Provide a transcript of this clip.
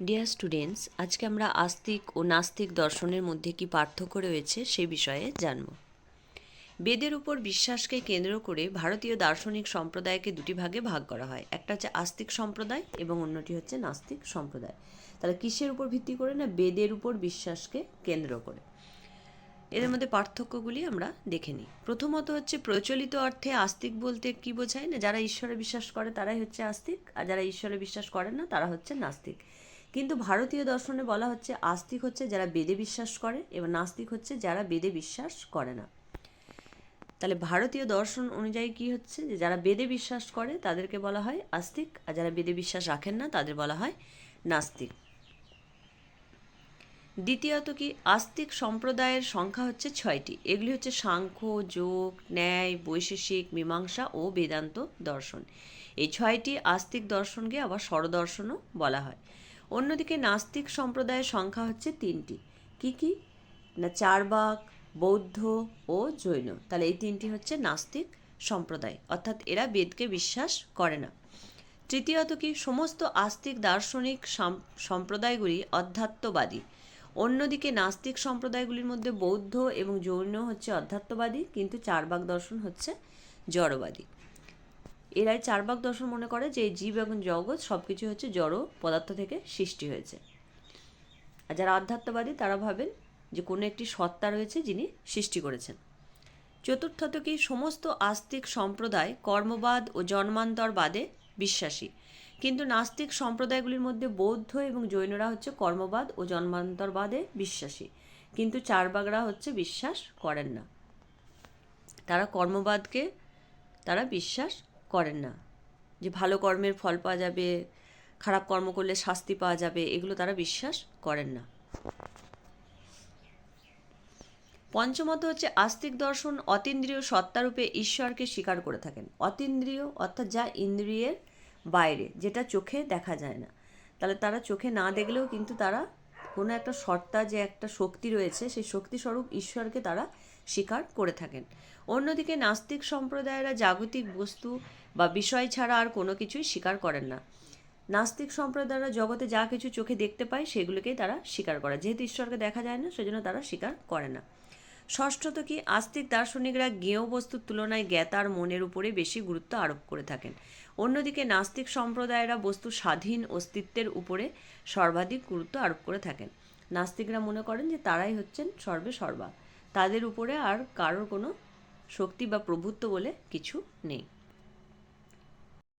Dear students আজকে আমরা আস্তিক ও নাস্তিক দর্শনের মধ্যে কি পার্থক্য রয়েছে সে বিষয়ে জানব। বেদের উপর বিশ্বাসকে কেন্দ্র করে ভারতীয় দার্শনিক সম্প্রদায়কে দুটি ভাগে ভাগ করা হয়। একটা হচ্ছে আস্তিক সম্প্রদায় এবং অন্যটি হচ্ছে নাস্তিক সম্প্রদায়। তাহলে কিসের উপর ভিত্তি করে না বেদের উপর বিশ্বাসকে কেন্দ্র করে? এদের মধ্যে পার্থক্যগুলি আমরা দেখে নিই। প্রথমত হচ্ছে প্রচলিত অর্থে আস্তিক বলতে কি বোঝায় না? যারা ঈশ্বরে বিশ্বাস করে তারাই হচ্ছে আস্তিক, আর যারা ঈশ্বরে বিশ্বাস করে না তারা হচ্ছে নাস্তিক। কিন্তু ভারতীয় দর্শনে বলা হচ্ছে আস্তিক হচ্ছে যারা বেদে বিশ্বাস করে এবং নাস্তিক হচ্ছে যারা বেদে বিশ্বাস করে না। তাহলে ভারতীয় দর্শন অনুযায়ী কি হচ্ছে? যে যারা বেদে বিশ্বাস করে তাদেরকে বলা হয় আস্তিক, আর যারা বেদে বিশ্বাস রাখেন না তাদের বলা হয় নাস্তিক। দ্বিতীয়ত কি? আস্তিক সম্প্রদায়ের সংখ্যা হচ্ছে ছয়টি। এগুলি হচ্ছে সাংখ্য, যোগ, ন্যায়, বৈশেষিক, মীমাংসা ও বেদান্ত দর্শন। এই ছয়টি আস্তিক দর্শনকে আবার স্বরদর্শনও বলা হয়। অন্যদিকে নাস্তিক সম্প্রদায়ের সংখ্যা হচ্ছে তিনটি। কি কি? না, চারবাক, বৌদ্ধ ও জৈন। তাহলে এই তিনটি হচ্ছে নাস্তিক সম্প্রদায়। অর্থাৎ এরা বেদকে বিশ্বাস করে না। তৃতীয়ত কি? সমস্ত আস্তিক দার্শনিক সম্প্রদায়গুলি অধ্যাত্মবাদী। অন্যদিকে নাস্তিক সম্প্রদায়গুলির মধ্যে বৌদ্ধ এবং জৈন হচ্ছে অধ্যাত্মবাদী, কিন্তু চারবাক দর্শন হচ্ছে জড়বাদী। এরাই চার চারবাক দর্শন মনে করে যে জীব এবং জগৎ সব কিছু হচ্ছে জড় পদার্থ থেকে সৃষ্টি হয়েছে। আর যারা আধ্যাত্মবাদী, তারা ভাবেন যে কোনো একটি সত্তা রয়েছে যিনি সৃষ্টি করেছেন। চতুর্থত কি সমস্ত আস্তিক সম্প্রদায় কর্মবাদ ও জন্মান্তরবাদে বিশ্বাসী। কিন্তু নাস্তিক সম্প্রদায়গুলির মধ্যে বৌদ্ধ এবং জৈনরা হচ্ছে কর্মবাদ ও জন্মান্তরবাদে বিশ্বাসী। কিন্তু চারবাগরা হচ্ছে বিশ্বাস করেন না। তারা কর্মবাদকে, তারা বিশ্বাস করেন না। যে ভালো কর্মের ফল পাওয়া যাবে, খারাপ কর্ম করলে শাস্তি পাওয়া যাবে, এগুলো তারা বিশ্বাস করেন না। পঞ্চমত হচ্ছে আস্তিক দর্শন অতীন্দ্রিয় সত্তারূপে ঈশ্বরকে স্বীকার করে থাকেন। অতীন্দ্রিয় অর্থাৎ যা ইন্দ্রিয়ের বাইরে, যেটা চোখে দেখা যায় না। তাহলে তারা চোখে না দেখলেও কিন্তু তারা কোনো একটা সত্তা, যে একটা শক্তি রয়েছে, সেই শক্তিস্বরূপ ঈশ্বরকে তারা স্বীকার করে থাকেন। অন্যদিকে নাস্তিক সম্প্রদায়েরা জাগতিক বস্তু বা বিষয় ছাড়া আর কোনো কিছুই স্বীকার করেন না। নাস্তিক সম্প্রদায়রা জগতে যা কিছু চোখে দেখতে পায় সেগুলোকেই তারা স্বীকার করে। যেহেতু ঈশ্বরকে দেখা যায় না, সেজন্য তারা স্বীকার করে না। ষষ্ঠত কি, আস্তিক দার্শনিকরা জ্ঞেয় বস্তুর তুলনায় জ্ঞাতার মনের উপরে বেশি গুরুত্ব আরোপ করে থাকেন। অন্যদিকে নাস্তিক সম্প্রদায়েরা বস্তু স্বাধীন অস্তিত্বের উপরে সর্বাধিক গুরুত্ব আরোপ করে থাকেন। নাস্তিকরা মনে করেন যে তারাই হচ্ছেন সর্বে সর্বা। তাদের উপরে আর কারোর কোনো শক্তি বা প্রভুত্ব বলে কিছু নেই।